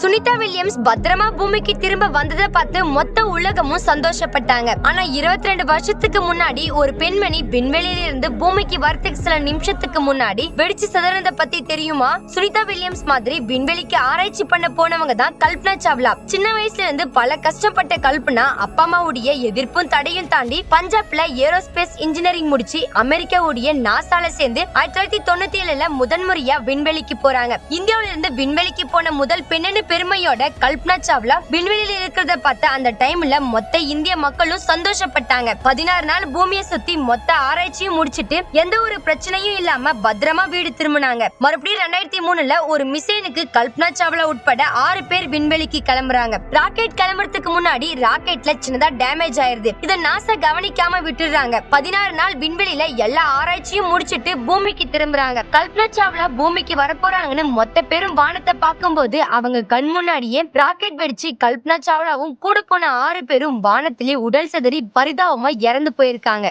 Sunita Williams பத்திரமா பூமிக்கு திரும்ப வந்ததை பார்த்து மொத்த உலகமும் சந்தோஷப்பட்டாங்க. ஆனா இருபத்தி ரெண்டு வருஷத்துக்கு முன்னாடி ஒரு பெண்மணி விண்வெளியில இருந்து பூமிக்கு வரத்துக்கு சில நிமிஷத்துக்கு முன்னாடி வெடிச்சு சிதறத பத்தி தெரியுமா? சுனிதா வில்லியம்ஸ் மாதிரி விண்வெளிக்கு ஆராய்ச்சி பண்ண போனவங்க தான் கல்பனா சாவ்லா. சின்ன வயசுல இருந்து பல கஷ்டப்பட்ட கல்பனா அப்பா அம்மாவுடைய எதிர்ப்பும் தடையும் தாண்டி பஞ்சாப்ல ஏரோஸ்பேஸ் இன்ஜினியரிங் முடிச்சு அமெரிக்காவுடைய நாசால சேர்ந்து ஆயிரத்தி தொள்ளாயிரத்தி தொண்ணூத்தி ஏழுல முதன்முறையா விண்வெளிக்கு போறாங்க. இந்தியாவில இருந்து விண்வெளிக்கு போன முதல் பெண்ணு பெருமையோட கல்பனா சாவ்லா விண்வெளியில இருக்கிறத பார்த்து அந்த டைம்ல மொத்த இந்திய மக்களும் சந்தோஷப்பட்டாங்க. பதினாறு நாள் பூமியை சுத்தி மொத்த ஆராய்ச்சியும் முடிச்சிட்டு எந்த ஒரு பிரச்சனையும் இல்லாம பத்திரமா வீடு திரும்பினாங்க. மறுபடியும் ரெண்டாயிரத்தி மூணுல ஒரு மிசைனுக்கு கல்பனா சாவ்லா உட்பட ஆறு பேர் விண்வெளிக்கு கிளம்புறாங்க. ராக்கெட் கிளம்புறதுக்கு முன்னாடி ராக்கெட்ல சின்னதா டேமேஜ் ஆயிருது. இதை நாசா கவனிக்காம விட்டுறாங்க பதினாறு நாள் விண்வெளியில எல்லா ஆராய்ச்சியும் முடிச்சிட்டு பூமிக்கு திரும்புறாங்க. கல்பனா சாவ்லா பூமிக்கு வரப்போறாங்கன்னு மொத்த பேரும் வானத்தை பார்க்கும்போது அவங்க கண் முன்னாடியே ராக்கெட் வெடிச்சு கல்பனா சாவ்லாவும் கூட போன ஆறு பேரும் வானத்திலே உடல் சிதறி பரிதாபமா இறந்து போயிருக்காங்க.